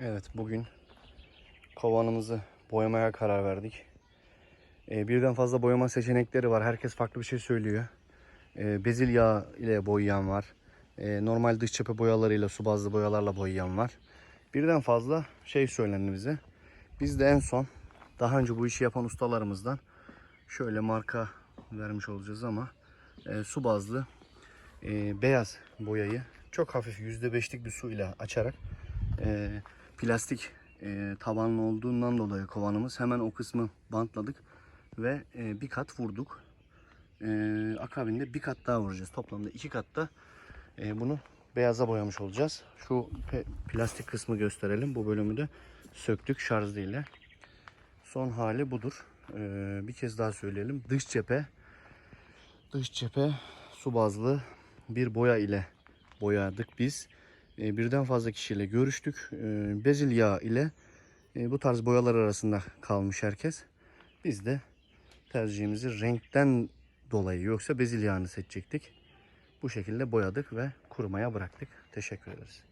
Evet bugün kovanımızı boyamaya karar verdik. Ee, birden fazla boyama seçenekleri var. Herkes farklı bir şey söylüyor. Ee, bezil yağı ile boyayan var. Ee, normal dış cephe boyalarıyla su bazlı boyalarla boyayan var. Birden fazla şey söylendi bize. Biz de en son daha önce bu işi yapan ustalarımızdan şöyle marka vermiş olacağız ama e, su bazlı e, beyaz boyayı çok hafif %5'lik bir su ile açarak e, plastik e, tabanlı olduğundan dolayı kovanımız hemen o kısmı bantladık ve e, bir kat vurduk. E, akabinde bir kat daha vuracağız. Toplamda iki katta e, bunu beyaza boyamış olacağız. Şu plastik kısmı gösterelim. Bu bölümü de söktük şarjlı ile. Son hali budur. E, bir kez daha söyleyelim. Dış cephe dış cephe su bazlı bir boya ile boyadık biz. E, birden fazla kişiyle görüştük. E, bezil yağı ile e, bu tarz boyalar arasında kalmış herkes. Biz de tercihimizi renkten dolayı yoksa bezil yağını seçecektik. Bu şekilde boyadık ve kurumaya bıraktık. Teşekkür ederiz.